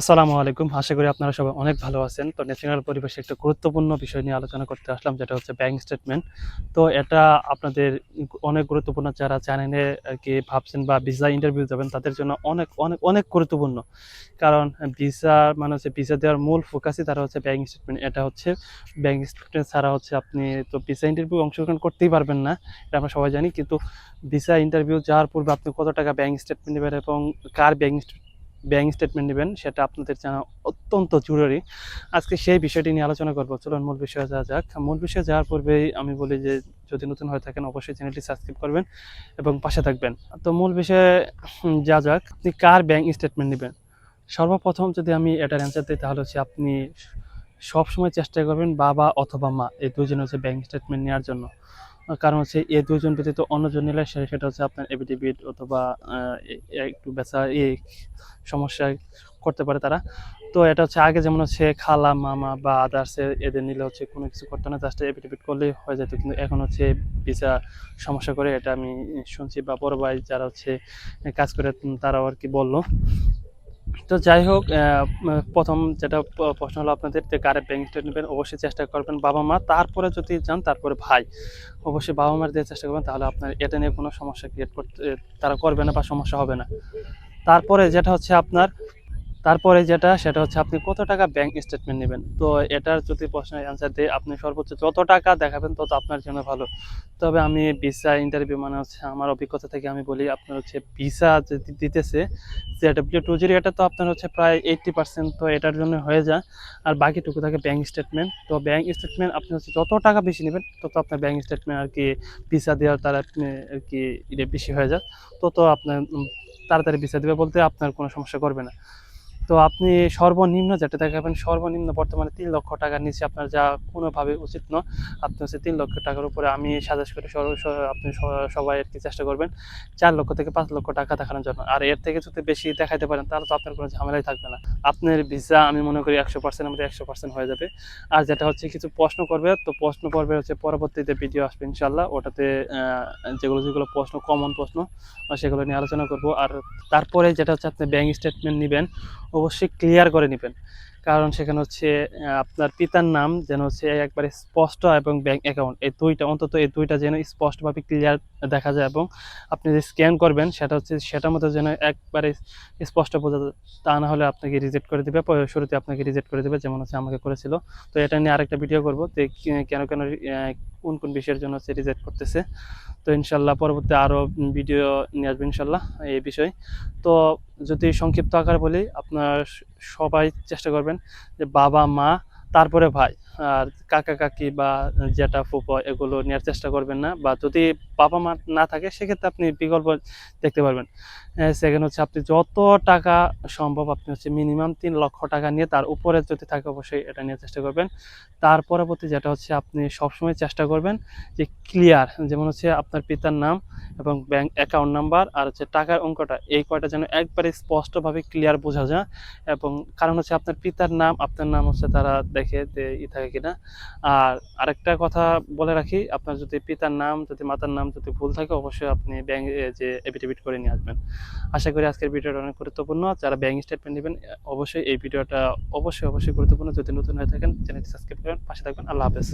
আসসালামু আলাইকুম। আশা করি আপনারা সবাই অনেক ভালো আছেন। তো ন্যাশনাল পরিবেশে একটা গুরুত্বপূর্ণ বিষয় নিয়ে আলোচনা করতে আসলাম, যেটা হচ্ছে ব্যাংক স্টেটমেন্ট তো এটা আপনাদের অনেক গুরুত্বপূর্ণ যারা চ্যানেলে আর কি, ভাবছেন বা ভিসা ইন্টারভিউ যাবেন তাদের জন্য অনেক অনেক অনেক গুরুত্বপূর্ণ। কারণ ভিসা মানে হচ্ছে ভিসা দেওয়ার মূল ফোকাসই তারা হচ্ছে ব্যাংক স্টেটমেন্ট এটা হচ্ছে ব্যাংক স্টেটমেন্ট ছাড়া হচ্ছে আপনি তো ভিসা ইন্টারভিউ অংশগ্রহণ করতেই পারবেন না। এটা আমরা সবাই জানি। কিন্তু ভিসা ইন্টারভিউ যাওয়ার পূর্বে আপনি কত টাকা ব্যাংক স্টেটমেন্ট নেবেন এবং কার ব্যাংক ব্যাংক স্টেটমেন্ট নেবেন, সেটা আপনাদের জানা অত্যন্ত জরুরি। আজকে সেই বিষয়টি নিয়ে আলোচনা করব। চলুন মূল বিষয়ে যাওয়া যাক। মূল বিষয়ে যাওয়ার পূর্বেই আমি বলি যে, যদি নতুন হয়ে থাকেন, অবশ্যই চ্যানেলটি সাবস্ক্রাইব করবেন এবং পাশে থাকবেন। তো মূল বিষয়ে যা যাক, আপনি কার ব্যাংক স্টেটমেন্ট নেবেন? সর্বপ্রথম যদি আমি এটার অ্যান্সার দিই, তাহলে হচ্ছে আপনি সবসময় চেষ্টা করবেন বাবা অথবা মা, এই দুজন হচ্ছে ব্যাংক স্টেটমেন্ট নেওয়ার জন্য। কারণ হচ্ছে এই দুজন ব্যতীত অন্যজন নিলে সেটা হচ্ছে আপনার এফিডেভিট অথবা এ- এ- একটু বেচা এই সমস্যায় করতে পারে তারা। তো এটা হচ্ছে আগে যেমন হচ্ছে খালা, মামা বা আদার্স এদের নিলে হচ্ছে কোনো কিছু করতে না জাস্ট এফিডেভিট করলেই হয়ে যেত। কিন্তু এখন হচ্ছে ভিসা সমস্যা করে এটা আমি শুনছি বা বড় ভাই যারা হচ্ছে কাজ করে, তারাও আর কি বলল। তো যাই হোক প্রথম যেটা প্রশ্ন হলো আপনাদের যে কারে ব্যাংক স্টেটমেন্ট নেবেন, অবশ্যই চেষ্টা করবেন বাবা মা। তারপরে যদি যান, তারপরে ভাই। অবশ্যই বাবা মার দিয়ে চেষ্টা করবেন, তাহলে আপনার এটা নিয়ে কোনো সমস্যা ক্রিয়েট করতে তারা করবে না বা সমস্যা হবে না। তারপরে যেটা হচ্ছে আপনার তারপরে যেটা, সেটা হচ্ছে আপনি কত টাকা ব্যাংক স্টেটমেন্ট নেবেন? তো এটার যদি প্রশ্নের অ্যান্সার দিয়ে আপনি সর্বোচ্চ যত টাকা দেখাবেন, তত আপনার জন্য ভালো। তবে আমি ভিসা ইন্টারভিউ মানে হচ্ছে আমার অভিজ্ঞতা থেকে আমি বলি, আপনার হচ্ছে ভিসা দিতেছে জেডব্লিউ টু জিরো এটা তো আপনার হচ্ছে প্রায় এইট্টি পার্সেন্ট তো এটার জন্য হয়ে যায়। আর বাকিটুকু থাকে ব্যাংক স্টেটমেন্ট তো ব্যাংক স্টেটমেন্ট আপনি হচ্ছে যত টাকা বেশি নেবেন, তত আপনার ব্যাংক স্টেটমেন্ট আর কি ভিসা দেওয়ার তার আপনি আর কি বেশি হয়ে যায়। তত আপনার তাড়াতাড়ি ভিসা দেবে বলতে আপনার কোনো সমস্যা করবে না। তো আপনি সর্বনিম্ন যেটা দেখাবেন, সর্বনিম্ন বর্তমানে তিন লক্ষ টাকার নিচে আপনার যা কোনোভাবে উচিত নয়। আপনি হচ্ছে তিন লক্ষ টাকার উপরে আমি সাজেস্ট করি আপনি সবাই আর কি চেষ্টা করবেন চার লক্ষ থেকে পাঁচ লক্ষ টাকা দেখানোর জন্য। আর এর থেকে যদি বেশি দেখাতে পারেন, তাহলে তো আপনার কোনো ঝামেলাই থাকবে না। আপনার ভিসা আমি মনে করি একশো পার্সেন্ট মধ্যে একশো পার্সেন্ট হয়ে যাবে। আর যেটা হচ্ছে কিছু প্রশ্ন করবে, তো প্রশ্ন পর্বে হচ্ছে পরবর্তীতে ভিডিও আসবে ইনশাল্লাহ ওটাতে যেগুলো যেগুলো প্রশ্ন কমন প্রশ্ন, সেগুলো নিয়ে আলোচনা করব। আর তারপরে যেটা হচ্ছে আপনি ব্যাংক স্টেটমেন্ট নেবেন অবশ্যই ক্লিয়ার করে নেবেন। কারণ সেখানে হচ্ছে আপনার পিতার নাম যেন হচ্ছে একবারে স্পষ্ট এবং ব্যাংক অ্যাকাউন্ট এই দুইটা, অন্তত এই দুইটা যেন স্পষ্টভাবে ক্লিয়ার দেখা যায় এবং আপনি যে স্ক্যান করবেন, সেটা হচ্ছে, সেটার মধ্যে যেন একবারে স্পষ্ট বোঝা তা না হলে আপনাকে রিজেক্ট করে দেবে শুরুতে আপনাকে রিজেক্ট করে দেবে, যেমন হচ্ছে আমাকে করেছিল। তো এটা নিয়ে আরেকটা ভিডিও করব, যে কেন কেন কোন কোন বিষয়ের জন্য হচ্ছে রিজেক্ট করতেছে। তো ইনশাল্লাহ পরবর্তী আরও ভিডিও নিয়ে আসবে ইনশাল্লাহ এই বিষয়ে। তো যদি সংক্ষিপ্ত আকার বলি, আপনার সবাই চেষ্টা করবেন যে বাবা, মা, তারপরে ভাই আর কাকা কাকি বা জ্যাঠা ফুপো এগুলো নেওয়ার চেষ্টা করবেন না। বা যদি বাবা মা না থাকে, সেক্ষেত্রে আপনি বিকল্প দেখতে পারবেন। সেকেন্ড হচ্ছে আপনি যত টাকা সম্ভব আপনি হচ্ছে মিনিমাম তিন লক্ষ টাকা নিয়ে তার উপরে যদি থাকে অবশ্যই এটা নিয়ে চেষ্টা করবেন। তার পরবর্তী যেটা হচ্ছে আপনি সবসময় চেষ্টা করবেন যে ক্লিয়ার যেমন হচ্ছে আপনার পিতার নাম এবং ব্যাংক অ্যাকাউন্ট নাম্বার আর হচ্ছে টাকার অঙ্কটা, এই কয়টা যেন একবারে স্পষ্টভাবে ক্লিয়ার বোঝা যায়। এবং কারণ হচ্ছে আপনার পিতার নাম, আপনার নাম হচ্ছে তারা দেখে যে ই থাকে কিনা। আর আরেকটা কথা বলে রাখি, আপনার যদি পিতার নাম, যদি মাতার নাম যদি ভুল থাকে, অবশ্যই আপনি ব্যাংক যে এফিডেভিট করে নিয়ে আসবেন। আশা করি আজকের ভিডিওটা অনেক গুরুত্বপূর্ণ। যারা ব্যাংক স্টেটমেন্ট নেবেন, অবশ্যই এই ভিডিওটা অবশ্যই অবশ্যই গুরুত্বপূর্ণ। যদি নতুন হয়ে থাকেন চ্যানেলটি সাবস্ক্রাইব করেন পাশে থাকবেন। আল্লাহ হাফেজ।